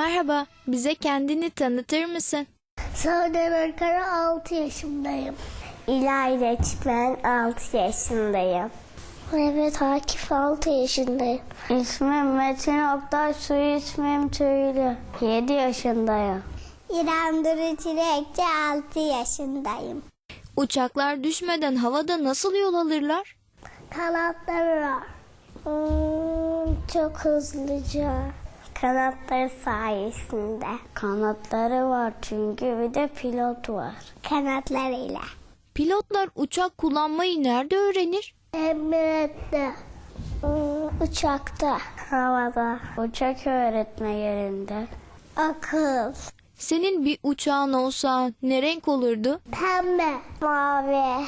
Merhaba, bize kendini tanıtır mısın? Sonra Kara 6 yaşındayım. İlayda Çimen 6 yaşındayım. Evet Akif 6 yaşındayım. İsmim Metin Oktay, soy ismim Tüylü. 7 yaşındayım. İrem Duru Çilekçi 6 yaşındayım. Uçaklar düşmeden havada nasıl yol alırlar? Kanatları var. Hmm, çok hızlıca. Kanatları sayesinde. Kanatları var çünkü bir de pilot var. Kanatlarıyla. Pilotlar uçak kullanmayı nerede öğrenir? Emniyette. Hmm, uçakta. Havada. Uçak öğretme yerinde. Akıl. Senin bir uçağın olsa ne renk olurdu? Pembe. Mavi.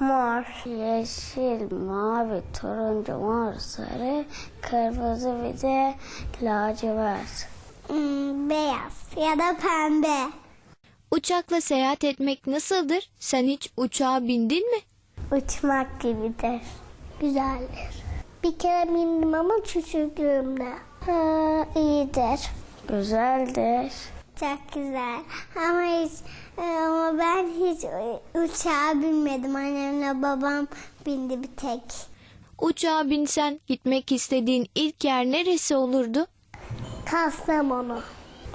Mor. Yeşil, mavi, turuncu, mor, sarı, kırmızı bir de lacivert. Hmm, beyaz ya da pembe. Uçakla seyahat etmek nasıldır? Sen hiç uçağa bindin mi? Uçmak gibidir. Güzeldir. Bir kere bindim ama küçüklüğümde. Ha, iyidir. Güzeldir. Çok güzel. Ama hiç e, ama ben hiç uçağa binmedim. Annemle babam bindi bir tek. Uçağa binsen gitmek istediğin ilk yer neresi olurdu? Kastamonu.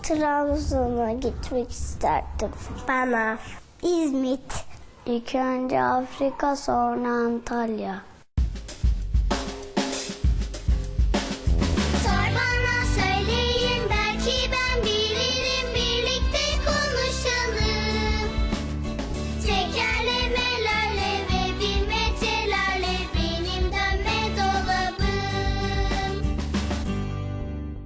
Trabzon'a gitmek isterdim. Bana. İzmit. İlk önce Afrika sonra Antalya. geçerli.